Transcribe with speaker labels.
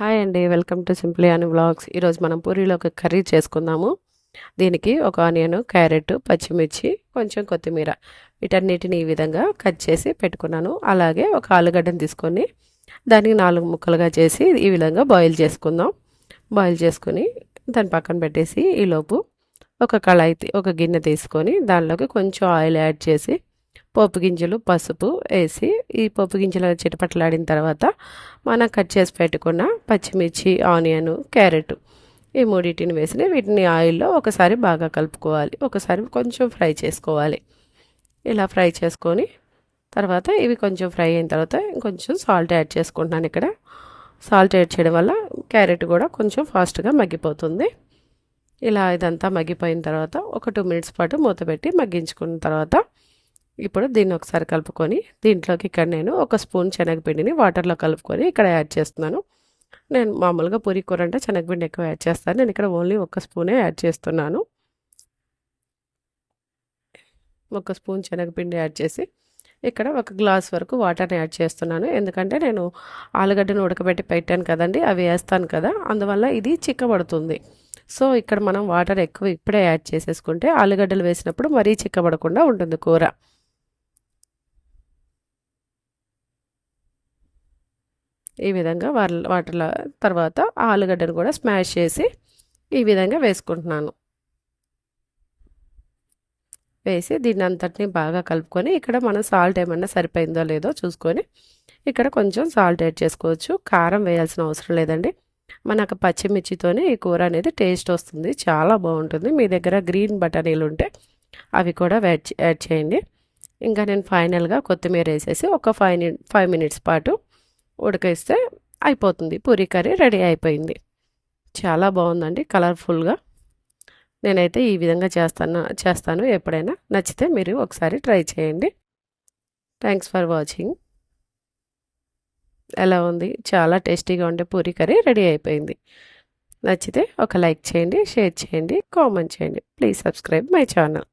Speaker 1: Hi అండి welcome to simply Ani vlogs ఈరోజు మనం పూరీలో ఒక కర్రీ చేసుకుందాము. దీనికి ఒక ఆనియన్ క్యారెట్ పచ్చిమిర్చి కొంచెం కొత్తిమీర వీటన్నిటిని ఈ విధంగా కట్ చేసి పెట్టుకున్నాను. అలాగే ఒక ఆలుగడ్డను తీసుకొని దానికి నాలుగు ముక్కలుగా చేసి ఈ విధంగా బాయిల్ చేసుకుందాం. బాయిల్ చేసుకొని దాన్ని పక్కన పెట్టేసి ఈలోపు ఒక కళాయి ఒక గిన్నె తీసుకొని దానిలోకి కొంచెం ఆయిల్ యాడ్ చేసి పోపు గింజలు పసుపు వేసి ఈ పోపు గింజలు చిటపటలాడిన తర్వాత మనం కట్ చేసి పెట్టుకున్న పచ్చిమిర్చి ఆనియన్ క్యారెట్ ఈ మూడింటిని వేసి వీటిని ఆయిల్లో ఒకసారి బాగా కలుపుకోవాలి. ఒకసారి కొంచెం ఫ్రై చేసుకోవాలి. ఇలా ఫ్రై చేసుకొని తర్వాత ఇవి కొంచెం ఫ్రై అయిన తర్వాత కొంచెం సాల్ట్ యాడ్ చేసుకుంటున్నాను ఇక్కడ. సాల్ట్ యాడ్ చేయడం వల్ల క్యారెట్ కూడా కొంచెం ఫాస్ట్గా మగ్గిపోతుంది. ఇలా ఇదంతా మగ్గిపోయిన తర్వాత ఒక టూ మినిట్స్ పాటు మూత పెట్టి మగ్గించుకున్న తర్వాత ఇప్పుడు దీన్ని ఒకసారి కలుపుకొని దీంట్లోకి ఇక్కడ నేను ఒక స్పూన్ శనగపిండిని వాటర్లో కలుపుకొని ఇక్కడ యాడ్ చేస్తున్నాను. నేను మామూలుగా పూరి కూర అంటే శనగపిండి ఎక్కువ యాడ్ చేస్తాను. నేను ఇక్కడ ఓన్లీ ఒక స్పూనే యాడ్ చేస్తున్నాను. ఒక స్పూన్ శనగపిండి యాడ్ చేసి ఇక్కడ ఒక గ్లాస్ వరకు వాటర్ని యాడ్ చేస్తున్నాను. ఎందుకంటే నేను ఆలుగడ్డను ఉడకబెట్టి పెట్టాను కదండి అవి వేస్తాను కదా అందువల్ల ఇది చిక్కబడుతుంది. సో ఇక్కడ మనం వాటర్ ఎక్కువ ఇప్పుడే యాడ్ చేసేసుకుంటే ఆలుగడ్డలు వేసినప్పుడు మరీ చిక్కబడకుండా ఉంటుంది కూర. ఈ విధంగా వాటర్ తర్వాత ఆలుగడ్డను కూడా స్మాష్ చేసి ఈ విధంగా వేసుకుంటున్నాను. వేసి దీన్ని అంతటిని బాగా కలుపుకొని ఇక్కడ మనం సాల్ట్ ఏమన్నా సరిపోయిందో లేదో చూసుకొని ఇక్కడ కొంచెం సాల్ట్ యాడ్ చేసుకోవచ్చు. కారం వేయాల్సిన అవసరం లేదండి. మనకు పచ్చిమిర్చితోనే ఈ కూర అనేది టేస్ట్ వస్తుంది. చాలా బాగుంటుంది. మీ దగ్గర గ్రీన్ బటానీలు ఉంటే అవి కూడా యాడ్ యాడ్ చేయండి. ఇంకా నేను ఫైనల్గా కొత్తిమీర వేసేసి ఒక ఫైవ్ ఫైవ్ మినిట్స్ పాటు ఉడకేస్తే అయిపోతుంది. పూరీ కర్రీ రెడీ అయిపోయింది. చాలా బాగుందండి కలర్ఫుల్గా. నేనైతే ఈ విధంగా చేస్తాను చేస్తాను. ఎప్పుడైనా నచ్చితే మీరు ఒకసారి ట్రై చేయండి. Thanks for watching. ఎలా ఉంది? చాలా టేస్టీగా ఉండే పూరీ కర్రీ రెడీ అయిపోయింది. నచ్చితే ఒక లైక్ చేయండి షేర్ చేయండి కామెంట్ చేయండి. Please subscribe my channel.